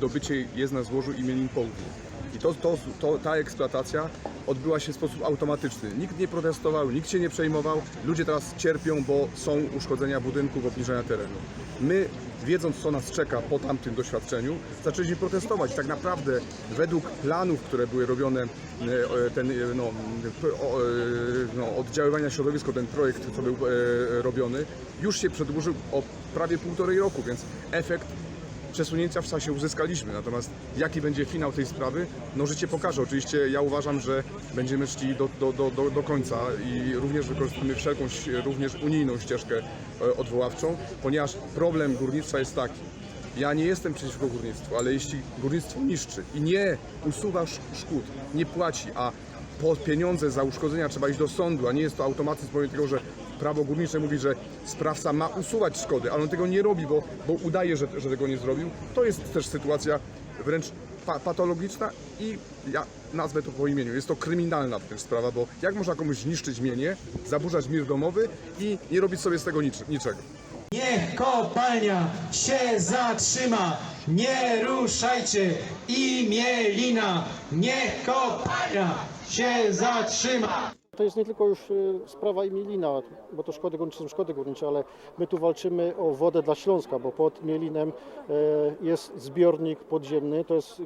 wydobycie jest na złożu imienin Południe. I to, to, to, ta eksploatacja odbyła się w sposób automatyczny. Nikt nie protestował, nikt się nie przejmował. Ludzie teraz cierpią, bo są uszkodzenia budynków, obniżenia terenu. My, wiedząc co nas czeka po tamtym doświadczeniu, zaczęliśmy protestować. Tak naprawdę według planów, które były robione, e, ten, e, no, e, no, oddziaływania środowiska, ten projekt, co był robiony, już się przedłużył o prawie półtorej roku, więc efekt przesunięcia w czasie uzyskaliśmy. Natomiast jaki będzie finał tej sprawy, no życie pokaże. Oczywiście ja uważam, że będziemy szli do, do, do, do, do końca i również wykorzystamy wszelką, również unijną ścieżkę e, odwoławczą, ponieważ problem górnictwa jest taki. Ja nie jestem przeciwko górnictwu, ale jeśli górnictwo niszczy i nie usuwa sz- szkód, nie płaci, a po pieniądze za uszkodzenia trzeba iść do sądu, a nie jest to automatyzm pomimo tego, że prawo górnicze mówi, że sprawca ma usuwać szkody, ale on tego nie robi, bo, bo udaje, że, że tego nie zrobił. To jest też sytuacja wręcz pa, patologiczna i ja nazwę to po imieniu. Jest to kryminalna też sprawa, bo jak można komuś niszczyć mienie, zaburzać mir domowy i nie robić sobie z tego nic, niczego. Niech kopalnia się zatrzyma, nie ruszajcie imielina, niech kopalnia się zatrzyma. To jest nie tylko już y, sprawa Imielina, bo to szkody górnicze są szkody górnicze, ale my tu walczymy o wodę dla Śląska, bo pod Mielinem e, jest zbiornik podziemny, to jest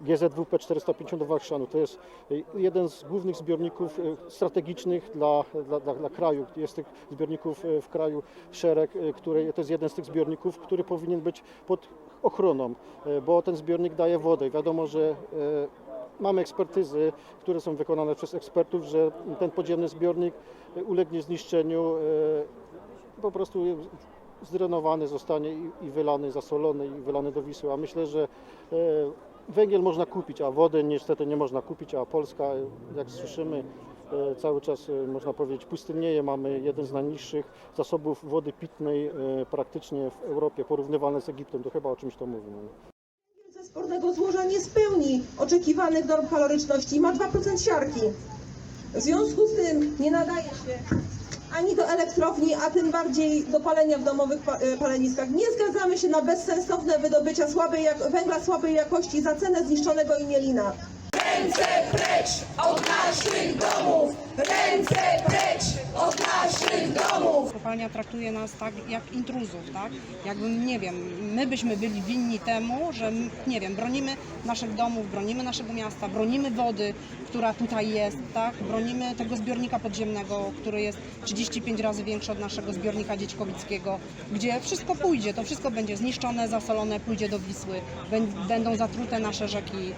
GZWP 450 do Warszanu. To jest y, jeden z głównych zbiorników y, strategicznych dla, dla, dla, dla kraju. Jest tych zbiorników y, w kraju szereg, y, który, to jest jeden z tych zbiorników, który powinien być pod ochroną, y, bo ten zbiornik daje wodę. Wiadomo, że y, Mamy ekspertyzy, które są wykonane przez ekspertów, że ten podziemny zbiornik e, ulegnie zniszczeniu, e, po prostu zdrenowany zostanie i- wylany, zasolony i wylany do Wisły. A myślę, że e, węgiel można kupić, a wodę niestety nie można kupić, a Polska, jak słyszymy, cały czas można powiedzieć pustynieje. Mamy jeden z najniższych zasobów wody pitnej praktycznie w Europie, porównywalny z Egiptem. To chyba o czymś to mówi. Spornego złoża nie spełni oczekiwanych norm kaloryczności i ma 2% siarki. W związku z tym nie nadaje się ani do elektrowni, a tym bardziej do palenia w domowych e, paleniskach. Nie zgadzamy się na bezsensowne wydobycia słabej jak- węgla słabej jakości za cenę zniszczonego imielina. Ręce precz od naszych domów! Ręce precz! Kopalnia traktuje nas tak jak intruzów, tak? Jakby, nie wiem, my byśmy byli winni temu, że, nie wiem, bronimy naszych domów, bronimy naszego miasta, bronimy wody, która tutaj jest, tak? Bronimy tego zbiornika podziemnego, który jest 35 razy większy od naszego zbiornika Dziećkowickiego, gdzie wszystko pójdzie, to wszystko będzie zniszczone, zasolone, pójdzie do Wisły, Bę- będą zatrute nasze rzeki.